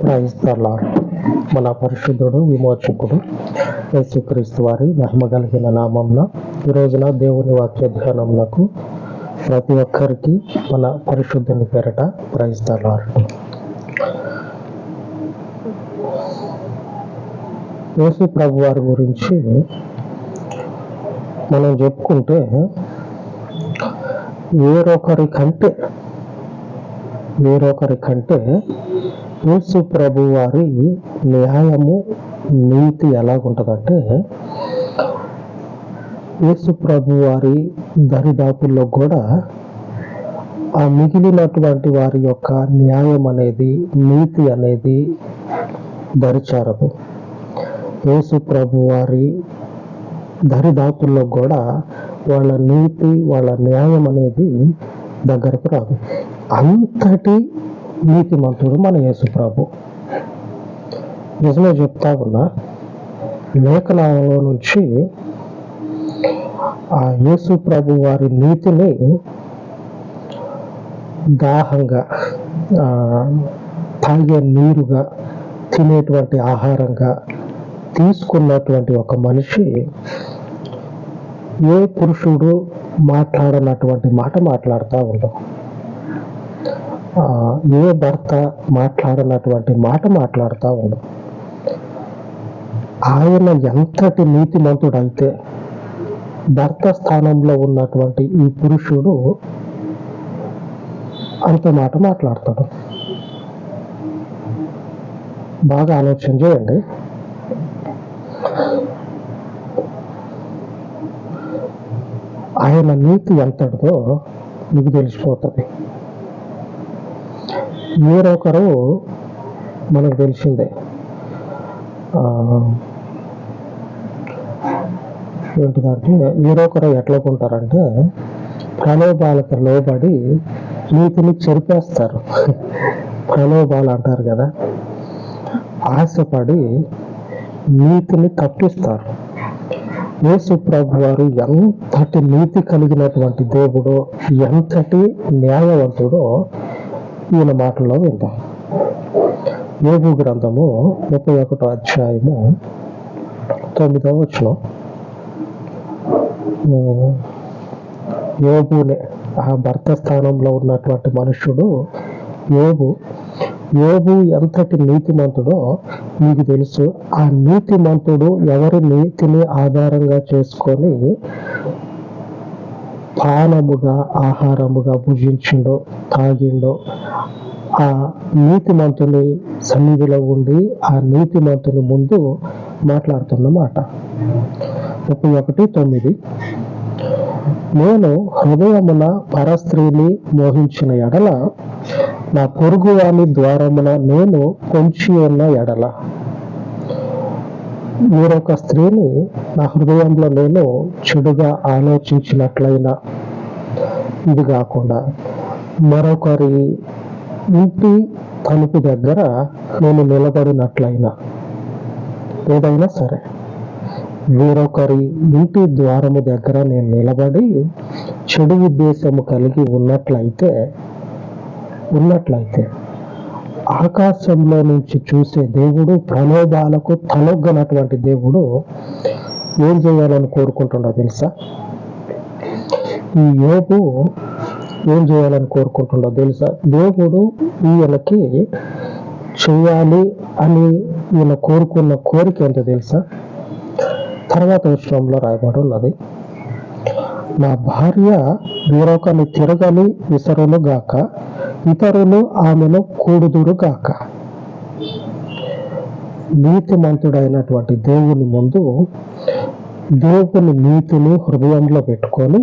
క్రైస్తలారు మన పరిశుద్ధుడు విమోచకుడు యేసుక్రీస్తు వారి మహిమ కలిగిన నామంన ఈ రోజున దేవుని వాక్య ధ్యానమునకు ప్రతి ఒక్కరికి మన పరిశుద్ధుని పేరట క్రైస్తలారు యేసు ప్రభు వారి గురించి మనం చెప్పుకుంటే వేరొకరి కంటే వేరొకరి కంటే యేసు ప్రభు వారి న్యాయము నీతి ఎలాగుంటుందంటే యేసు ప్రభు వారి దరిదాపుల్లో కూడా ఆ మిగిలినటువంటి వారి యొక్క న్యాయం అనేది నీతి అనేది దరిచారదు. యేసు ప్రభు వారి దరిదాపుల్లో కూడా వాళ్ళ నీతి వాళ్ళ న్యాయం అనేది దగ్గరకు రాదు. అంతటి నీతిమంతుడు మన యేసుప్రభు నిజమే చెప్తా ఉన్నా లేఖనాలలో నుంచి ఆ యేసు ప్రభు వారి నీతిని దాహంగా ఆ, తాగే నీరుగా తినేటువంటి ఆహారంగా తీసుకున్నటువంటి ఒక మనిషి ఏ పురుషుడు మాట్లాడనటువంటి మాట మాట్లాడుతూ ఉండవు ఏ భర్త మాట్లాడనటువంటి మాట మాట్లాడుతూ ఉండదు ఆయన ఎంతటి నీతిమంతుడైతే భర్త స్థానంలో ఉన్నటువంటి ఈ పురుషుడు అంత మాట మాట్లాడతాడు. బాగా ఆలోచన చేయండి. ఆయన నీతి ఎంతటిదో మీకు తెలిసిపోతుంది. వేరొకరు మనకు తెలిసిందే. ఏంటిదంటే వేరొకరు ఎట్లా కొంటారంటే ప్రలోభాలకు లోబడి నీతిని చెరిపేస్తారు. ప్రలోభాలు అంటారు కదా ఆశపడి నీతిని తప్పిస్తారు. యేసు ప్రభు వారు ఎంతటి నీతి కలిగినటువంటి దేవుడో ఎంతటి న్యాయవంతుడో ఈయన మాటల్లో విందాం. యోగు గ్రంథము ముప్పై ఒకటో అధ్యాయము తొమ్మిదవ వచ్చిన యోగునే ఆ భర్త స్థానంలో ఉన్నటువంటి మనుషుడు యోగు యోగు ఎంతటి నీతిమంతుడో మీకు తెలుసు. ఆ నీతిమంతుడు ఎవరి నీతిని ఆధారంగా చేసుకొని పానముగా ఆహారముగా భుజించిండో తాగిండో ఆ నీతిమంతుని సన్నిధిలో ఉండి ఆ నీతిమంతుని ముందు మాట్లాడుతున్నమాట ముప్పై ఒకటి తొమ్మిది. నేను హృదయమున పరస్త్రీని మోహించిన ఎడల నా పొరుగువాని ద్వారమున నేను పొంచి ఉన్న ఎడల. మీరొక స్త్రీని నా హృదయంలో నేను చెడుగా ఆలోచించినట్లయినా ఇది కాకుండా మరొకరి ఇంటి తలుపు దగ్గర నేను నిలబడినట్లయినా ఏదైనా సరే వేరొకరి ఇంటి ద్వారము దగ్గర నేను నిలబడి చెడు ఉద్దేశము కలిగి ఉన్నట్లయితే ఉన్నట్లయితే ఆకాశంలో నుంచి చూసే దేవుడు ప్రలోభాలకు తలొగ్గనటువంటి దేవుడు ఏం చేయాలని కోరుకుంటుండో తెలుసా? ఈ యోగు ఏం చేయాలని కోరుకుంటుండో తెలుసా? దేవుడు ఈయనకి చేయాలి అని ఈయన కోరుకున్న కోరిక ఏంటో తెలుసా? తర్వాత విషయంలో రాయబడి ఉన్నది నా భార్య వేరొకని తిరగని విసరును గాక ఇతరులు ఆమెను కూడుదురు గాక. నీతిమంతుడైనటువంటి దేవుని ముందు దేవుని నీతిని హృదయంలో పెట్టుకొని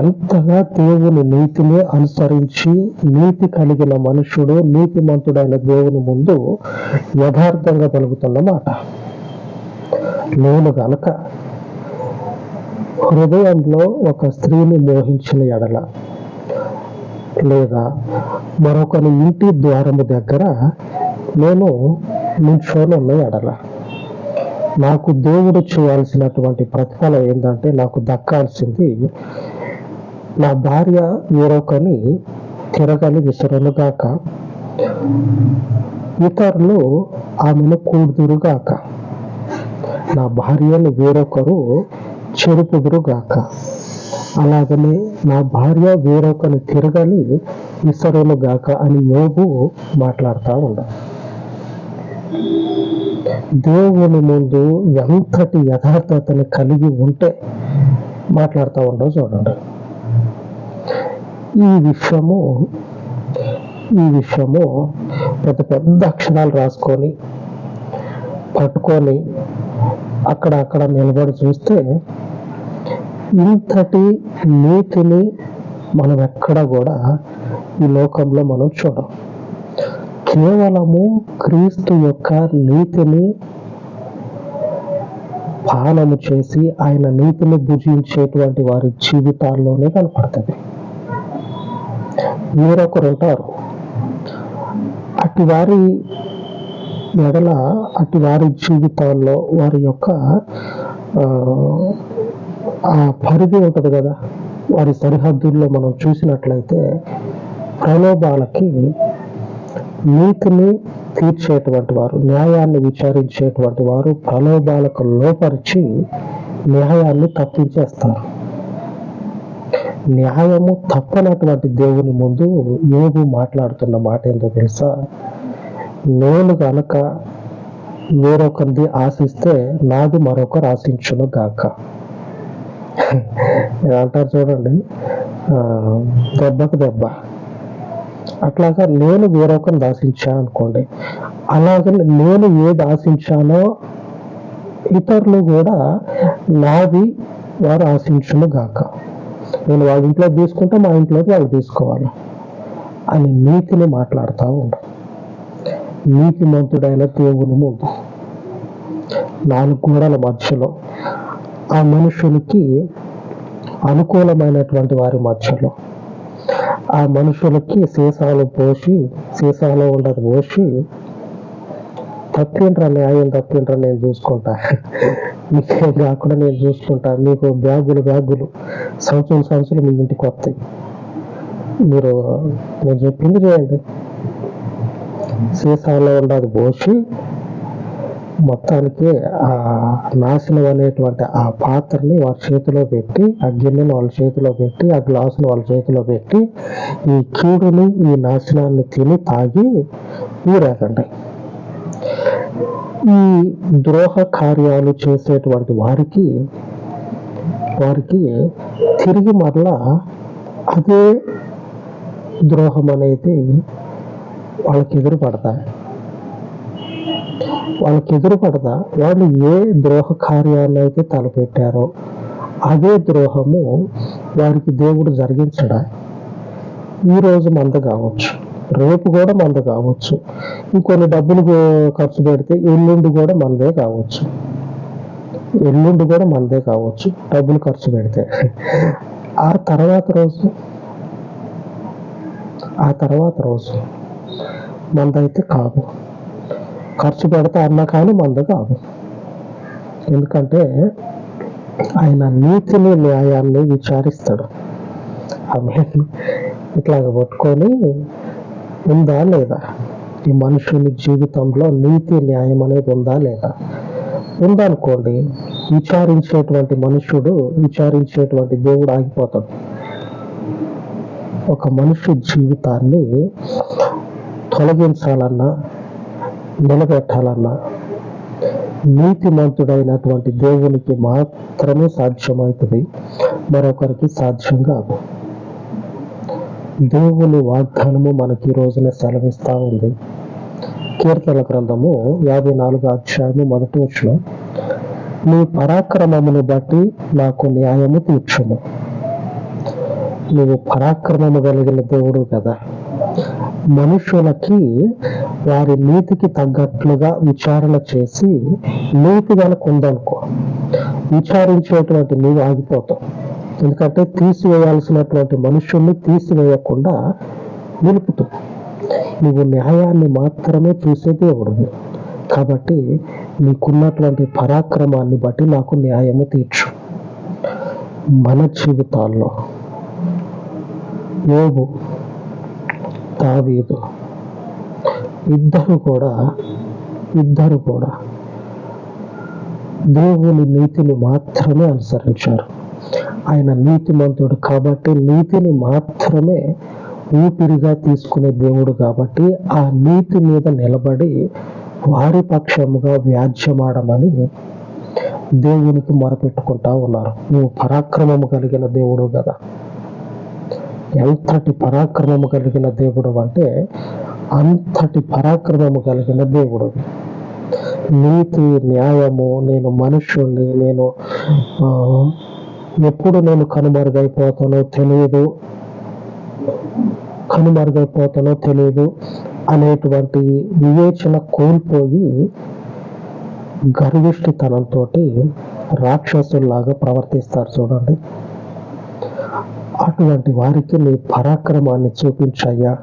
ఎంతగా దేవుని నీతిని అనుసరించి నీతి కలిగిన మనుషుడు నీతిమంతుడైన దేవుని ముందు యథార్థంగా పలుకుతున్నమాట నేను గనక హృదయంలో ఒక స్త్రీని మోహించిన ఎడల లేదా మరొకరి ఇంటి ద్వారము దగ్గర నేను నిల్చొని ఉన్న ఎడల నాకు దేవుడు చేయాల్సినటువంటి ప్రతిఫలం ఏంటంటే నాకు దక్కాల్సింది నా భార్య వేరొకని తిరగని విసరనుగాక. ఇతరులు ఆమెను కూడుదురుగాక. నా భార్యను వేరొకరు చెరుపుదురుగాక అలాగనే నా భార్య వేరొకరిని తిరగని ఇసరులు గాక అని యోగు మాట్లాడుతూ ఉండ. దేవుని ముందు ఎంతటి యథార్థతను కలిగి ఉంటే మాట్లాడుతూ ఉండవు చూడండి. ఈ విషయము ఈ విషయము పెద్ద పెద్ద అక్షరాలు రాసుకొని పట్టుకొని అక్కడ అక్కడ నిలబడి చూస్తే ఇంతటి నీతిని మనం ఎక్కడ కూడా ఈ లోకంలో మనం చూడం. కేవలము క్రీస్తు యొక్క నీతిని పానము చేసి ఆయన నీతిని భుజించేటువంటి వారి జీవితాల్లోనే కనపడుతుంది వేరొకరు ఉంటారు అటు వారి ఎడల అటు వారి జీవితాల్లో వారి యొక్క ఆ, పరిధి ఉంటుంది కదా. వారి సరిహద్దుల్లో మనం చూసినట్లయితే ప్రలోభాలకి నీతిని తీర్చేటువంటి వారు న్యాయాన్ని విచారించేటువంటి వారు ప్రలోభాలకు లోపరిచి న్యాయాన్ని తప్పించేస్తారు. న్యాయము తప్పనటువంటి దేవుని ముందు యోగు మాట్లాడుతున్న మాట ఏందో తెలుసా? నేను గనక వేరొకరిది ఆశిస్తే నాది మరొకరు ఆశించును గాక. అంటారు చూడండి. దెబ్బకు దెబ్బ. అట్లాగా నేను వేరొకరిని ఆశించాను అనుకోండి. అలాగే నేను ఏది ఆశించానో ఇతరులు కూడా నాది వారు ఆశించును గాక. నేను వాళ్ళ ఇంట్లో తీసుకుంటే మా ఇంట్లోకి వాళ్ళు తీసుకోవాలి. అని నీతిని మాట్లాడుతూ ఉంటాను నీతిమంతుడైన దేవుని ముందు. నాలుగు గోడల మధ్యలో ఆ మనుషులకి అనుకూలమైనటువంటి వారి మధ్యలో ఆ మనుషులకి సీసాలు పోసి సీసాలో ఉండదు పోసి తప్పిండ్రా న్యాయం తప్పిండ్రా నేను చూసుకుంటా. మీకేం కాకుండా నేను చూసుకుంటా. మీకు బ్యాగులు బ్యాగులు సంచులు సంచులు మీ ఇంటికి వస్తాయి. మీరు నేను చెప్పింది చేయండి. సీసాలో ఉండదు పోసి మొత్తానికి ఆ నాశనం అనేటువంటి ఆ పాత్రని వాళ్ళ చేతిలో పెట్టి ఆ గిన్నెని వాళ్ళ చేతిలో పెట్టి ఆ గ్లాసుని వాళ్ళ చేతిలో పెట్టి ఈ కీడుని ఈ నాశనాన్ని తిని తాగి ఊరేకండి ఈ ద్రోహ కార్యాలు చేసేటువంటి వారికి వారికి తిరిగి మరలా అదే ద్రోహం అనేది వాళ్ళకి ఎదురు పడతాయి వాళ్ళకి ఎదురు పడదా వాళ్ళు ఏ ద్రోహ కార్యాలు అయితే తలపెట్టారో అదే ద్రోహము వారికి దేవుడు జరిగించడా? ఈ రోజు మంద కావచ్చు. రేపు కూడా మంద కావచ్చు. ఇంకొన్ని డబ్బులు ఖర్చు పెడితే ఎల్లుండి కూడా మందే కావచ్చు. ఎల్లుండి కూడా మందే కావచ్చు. డబ్బులు ఖర్చు పెడితే. ఆ తర్వాత రోజు? ఆ తర్వాత రోజు. మందైతే కాదు ఖర్చు పెడతా అన్నా కానీ మంద కాదు ఎందుకంటే ఆయన నీతిని న్యాయాన్ని విచారిస్తాడు. ఆమె ఇట్లాగ పట్టుకొని ఉందా లేదా? ఈ మనుషుని జీవితంలో నీతి న్యాయం అనేది ఉందా లేదా? ఉందనుకోండి విచారించేటువంటి మనుషుడు విచారించేటువంటి దేవుడు ఆగిపోతాడు. ఒక మనిషి జీవితాన్ని తొలగించాలన్నా నిలబెట్టాలన్నా నీతిమంతుడైనటువంటి దేవునికి మాత్రమే సాధ్యమవుతుంది. మరొకరికి సాధ్యం కాదు. దేవుని వాగ్దానము మనకి ఈ రోజున సెలవిస్తూ ఉంది. కీర్తన గ్రంథము యాభై నాలుగు అధ్యాయము మొదటి వచ్చిన నీ పరాక్రమమును బట్టి నాకు న్యాయము తీర్చుము. నువ్వు పరాక్రమము కలిగిన దేవుడు కదా. మనుషులకి వారి నీతికి తగ్గట్లుగా విచారణ చేసి నీతి కనుక ఉందనుకో విచారించేటువంటి నీవు ఆగిపోతావు. ఎందుకంటే తీసివేయాల్సినటువంటి మనుషుల్ని తీసివేయకుండా నిలుపుతూ నువ్వు న్యాయాన్ని మాత్రమే చూసే దేవుడు. కాబట్టి నీకున్నటువంటి పరాక్రమాన్ని బట్టి నాకు న్యాయము తీర్చు. మన జీవితాల్లో యోగు దావీదు. ఇద్దరు కూడా ఇద్దరు కూడా దేవుని నీతిని మాత్రమే అనుసరించారు. ఆయన నీతిమంతుడు కాబట్టి నీతిని మాత్రమే ఊపిరిగా తీసుకునే దేవుడు కాబట్టి ఆ నీతి మీద నిలబడి వారి పక్షముగా వ్యాజ్యమాడమని దేవునికి మొరపెట్టుకుంటా ఉన్నారు. నువ్వు పరాక్రమము కలిగిన దేవుడు కదా. ఎంతటి పరాక్రమము కలిగిన దేవుడు అంటే అంతటి పరాక్రమము కలిగిన దేవుడు. నీతి న్యాయము నేను మనుష్యుణ్ణి నేను ఎప్పుడు నేను కనుమరుగైపోతానో తెలియదు కనుమరుగైపోతానో తెలియదు అనేటువంటి వివేచన కోల్పోయి గర్విష్ఠితనంతో రాక్షసుల్లాగా ప్రవర్తిస్తారు చూడండి. అటువంటి వారికి నీ పరాక్రమాన్ని చూపించయ్యా.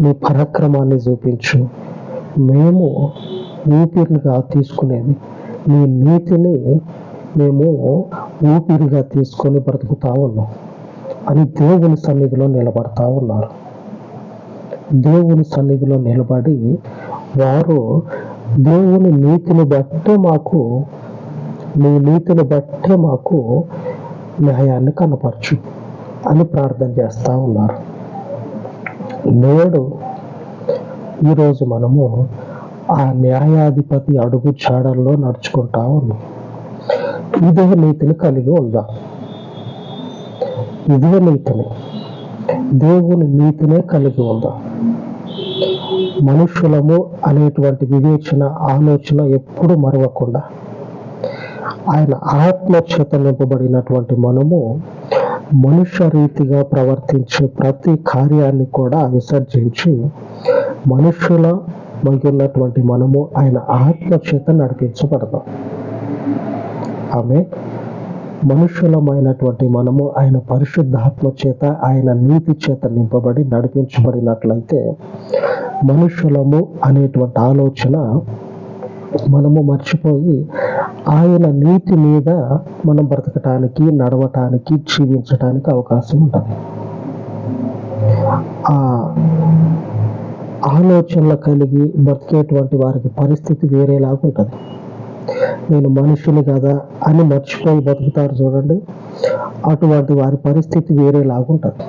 నీ పరాక్రమాన్ని చూపించు. మేము ఊపిరిగా తీసుకునేది. నీ నీతిని మేము ఊపిరిగా తీసుకొని బ్రతుకుతా ఉన్నాం. అని దేవుని సన్నిధిలో నిలబడతా ఉన్నారు. దేవుని సన్నిధిలో నిలబడి వారు దేవుని నీతిని బట్టే మాకు నీ నీతిని బట్టే మాకు న్యాయాన్ని కనపరచు. అని ప్రార్థన చేస్తూ ఉన్నారు. నేడు ఈరోజు మనము ఆ న్యాయాధిపతి అడుగు చాడల్లో నడుచుకుంటా ఉన్నాం. ఇదే నీతిని కలిగి ఉందా. ఇదే నీతిని దేవుని నీతినే కలిగి ఉందా. మనుషులము అనేటువంటి వివేచన ఆలోచన ఎప్పుడు మరవకుండా ఆయన ఆత్మచేత నింపబడినటువంటి మనము మనుష్య రీతిగా ప్రవర్తించే ప్రతి కార్యాన్ని కూడా విసర్జించి మనుషుల మగిలినటువంటి మనము ఆయన ఆత్మ చేత నడిపించబడదాం ఆమె మనుషులమైనటువంటి మనము ఆయన పరిశుద్ధాత్మ చేత ఆయన నీతి చేత నింపబడి నడిపించబడినట్లయితే మనుష్యులము అనేటువంటి ఆలోచన మనము మర్చిపోయి ఆయన నీతి మీద మనం బ్రతకటానికి నడవటానికి జీవించటానికి అవకాశం ఉంటుంది. ఆ ఆలోచనలు కలిగి బ్రతికేటువంటి వారికి పరిస్థితి వేరేలాగా ఉంటుంది. నేను మనుషుని కదా అని మర్చిపోయి బతుకుతారు చూడండి. అటువంటి వారి పరిస్థితి వేరేలాగా ఉంటుంది.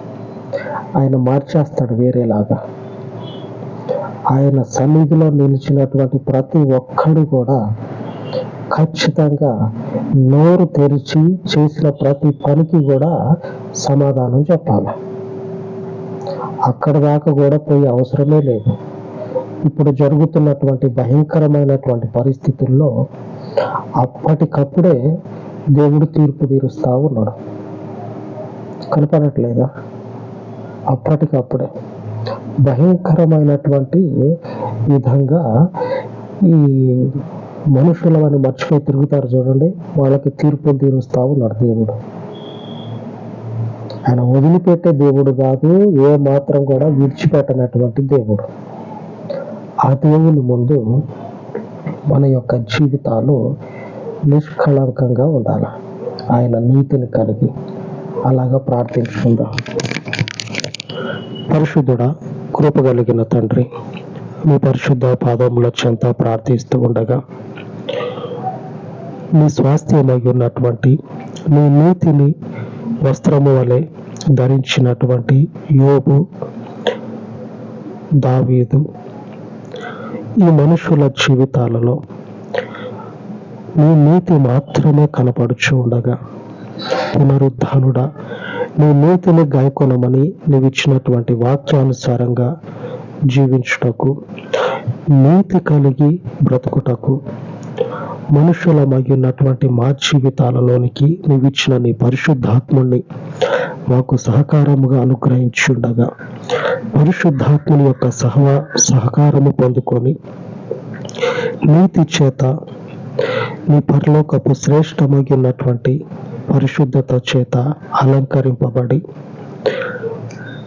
ఆయన మార్చేస్తాడు వేరేలాగా. ఆయన సన్నిధిలో నిలిచినటువంటి ప్రతి ఒక్కడు కూడా ఖచ్చితంగా నోరు తెరిచి చేసిన ప్రతి పనికి కూడా సమాధానం చెప్పాలి. అక్కడ దాకా కూడా పోయే అవసరమే లేదు. ఇప్పుడు జరుగుతున్నటువంటి భయంకరమైనటువంటి పరిస్థితుల్లో అప్పటికప్పుడే దేవుడు తీర్పు తీరుస్తా ఉన్నాడు. కనపడట్లేదా? అప్పటికప్పుడే. భయంకరమైనటువంటి విధంగా ఈ మనుషులవని మర్చిపోయి తిరుగుతారు చూడండి. వాళ్ళకి తీర్పులు తీరుస్తా ఉన్నాడు దేవుడు. ఆయన వదిలిపెట్టే దేవుడు కాదు ఏ మాత్రం కూడా విడిచిపెట్టనటువంటి దేవుడు. ఆ దేవుని ముందు మన యొక్క జీవితాలు నిష్కళంకంగా ఉండాలి. ఆయన నీతిని కలిగి అలాగా ప్రార్థించుకుందాం. పరిశుద్ధుడా కృప కలిగిన తండ్రి మీ పరిశుద్ధ పాదముల చెంత ప్రార్థిస్తూ ఉండగా నీ స్వాస్థ్యమై ఉన్నటువంటి నీ నీతిని వస్త్రము వలె ధరించినటువంటి యోబు దావీదు ఈ మనుషుల జీవితాలలో నీ నీతి మాత్రమే కనపడుచు ఉండగా పునరుద్ధానుడా. నీ నీతిని గాయకొనమని నీవు ఇచ్చినటువంటి వాక్యానుసారంగా జీవించుటకు నీతి కలిగి బ్రతుకుటకు మనుషుల మగినటువంటి మా జీవితాలలోనికి నీవు ఇచ్చిన నీ పరిశుద్ధాత్ముణ్ణి మాకు సహకారముగా అనుగ్రహించుండగా. పరిశుద్ధాత్ముని యొక్క సహవా సహకారము పొందుకొని నీతి చేత నీ పరలోకపు శ్రేష్టమగినటువంటి పరిశుద్ధత చేత అలంకరింపబడి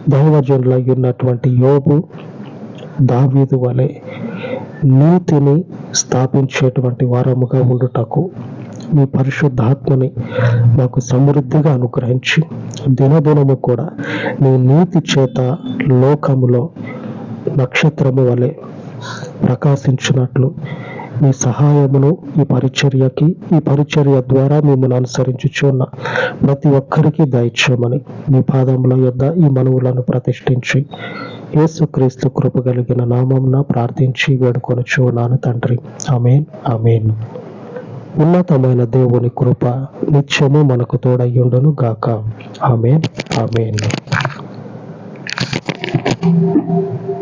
దైవజనులై ఉన్నటువంటి యోబు దావీదు వలె నీతిని స్థాపించేటువంటి వారముగా ఉండుటకు మీ పరిశుద్ధాత్మని మాకు సమృద్ధిగా అనుగ్రహించి. దినదినము కూడా నీ నీతి చేత లోకములో నక్షత్రము వలె ప్రకాశించినట్లు మీ సహాయమును ఈ పరిచర్యకి ఈ పరిచర్య ద్వారా మిమ్మల్ని అనుసరించుచున్న ప్రతి ఒక్కరికి దయచేయమని మీ పాదముల యొద్ద ఈ మనవులను ప్రతిష్ఠించి యేసుక్రీస్తు కృప కలిగిన నామంన ప్రార్థించి వేడుకొనుచున్నాను తండ్రి. అమేన్ అమేన్ ఉన్నతమైన దేవుని కృప నిత్యము మనకు తోడయ్యుండును గాక. Amen amen.